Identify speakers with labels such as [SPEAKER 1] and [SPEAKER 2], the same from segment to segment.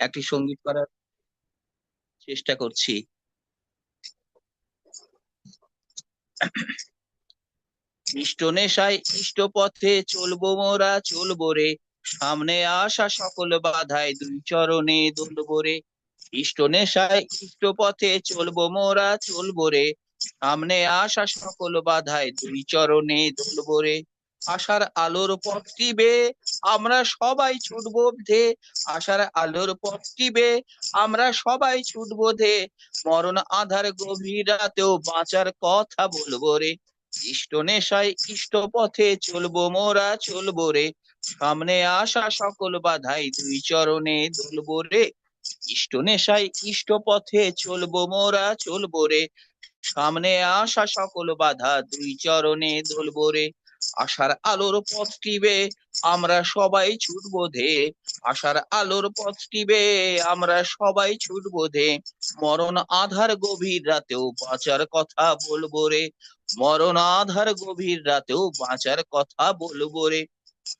[SPEAKER 1] একটি সংগীত করার চেষ্টা করছি। ইষ্ট নেশায় ইষ্ট পথে চলবো মোরা, চলবো রে। সামনে আসা সকল বাধায় দুই চরণে দলবো রে। ইষ্ট নেশায় ইষ্ট পথে চলবো মোরা, চলবো রে। সামনে আসা সকল বাধায় দুই চরণে দলবো রে। আশার আলোর পথটি বে আমরা সবাই ছুটবো ধে। আশার আলোর পথটি বে আমরা সবাই ছুটবো ধে। মরণ আধার গভীর রাতেও বাঁচার কথা বলব রে। ইষ্ট নেশায় ইষ্ট পথে চলবো মোরা, চলবো রে। সামনে আসা সকল বাধাই দুই চরণে দুলবো রে। ইষ্ট নেশায় ইষ্ট পথে চলবো মোরা, চলবো রে। সামনে আসা সকল বাধা দুই চরণে দুলবো রে। আশার আলোর পথ টিবে আমরা সবাই ছুটবো ধে। আশার আলোর পথ টিবে আমরা সবাই ছুটবো ধে। মরণ আধার গভীর রাতেও বাঁচার কথা বলব রে। মরণ আধার গভীর রাতেও বাঁচার কথা বলব রে।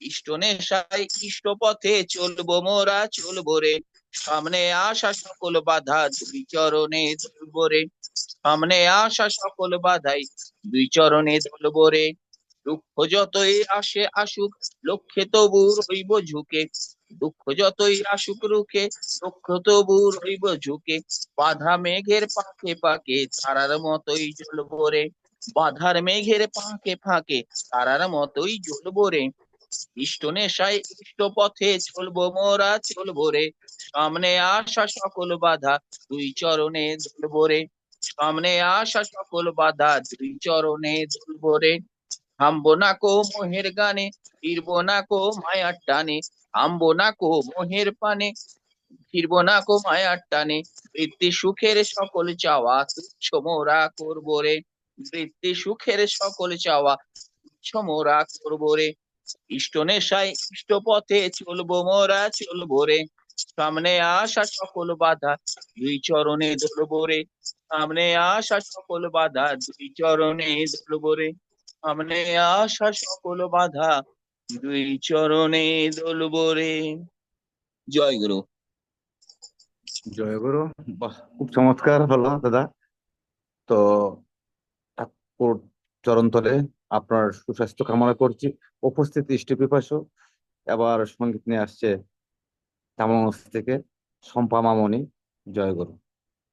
[SPEAKER 1] ইষ্ট নেশায় ইষ্ট পথে চলবো মোরা, চলবো রে। সামনে আসা সকল বাধা দুই চরণে ধরবো রে। সামনে আসা সকল বাধাই দুই চরণে ধরবো রে। দুঃখ যতই আসে আসুক, লক্ষ্যে তবু রইব ঝুঁকে। দুঃখ যতই আসুক রুখে, লক্ষ্য তবু রইব ঝুঁকে। বাধা মেঘের পাকে পাকে, তারার মতোই জ্বলবো রে বাধার মেঘের ফাঁকে ফাঁকে তারার মতোই জ্বলবো রে ইষ্ট নেশায় ইষ্ট পথে চলবো মোরা চলবো রে সামনে আসা সকল বাধা দুই চরণে ধরবো রে সামনে আসা সকল বাধা দুই চরণে ধরবো রে থামবো না কো মোহের গানে, ফিরবো না কো মায়ার টানে থামবো না কো মোহের পানে, ফিরবো না কো মায়ার টানে, বৃত্তি সুখের সকল চাওয়া, তুচ্ছ মোরা করব রে, বৃত্তি সুখের সকল চাওয়া, তুচ্ছ মোরা করব রে, ইষ্ট নেশায় ইষ্ট পথে চলবো মোরা চলবো রে, সামনে আসা সকল বাধা দুই চরণে ধরবো রে, সামনে আসা সকল বাধা দুই চরণে ধরবো রে সামনে আসা সকল বাধা। দুই চরণে দলবো রে জয় গুরু।
[SPEAKER 2] জয়গুরু বাহ, খুব চমৎকার হলো দাদা। তো ঠাকুর চরণতলে আপনার সুস্বাস্থ্য কামনা করছি। উপস্থিত ইষ্ট পিপাসু, এবার সংগীত নিয়ে আসছে তামাংশ থেকে শম্পা মামনি। জয়গুরু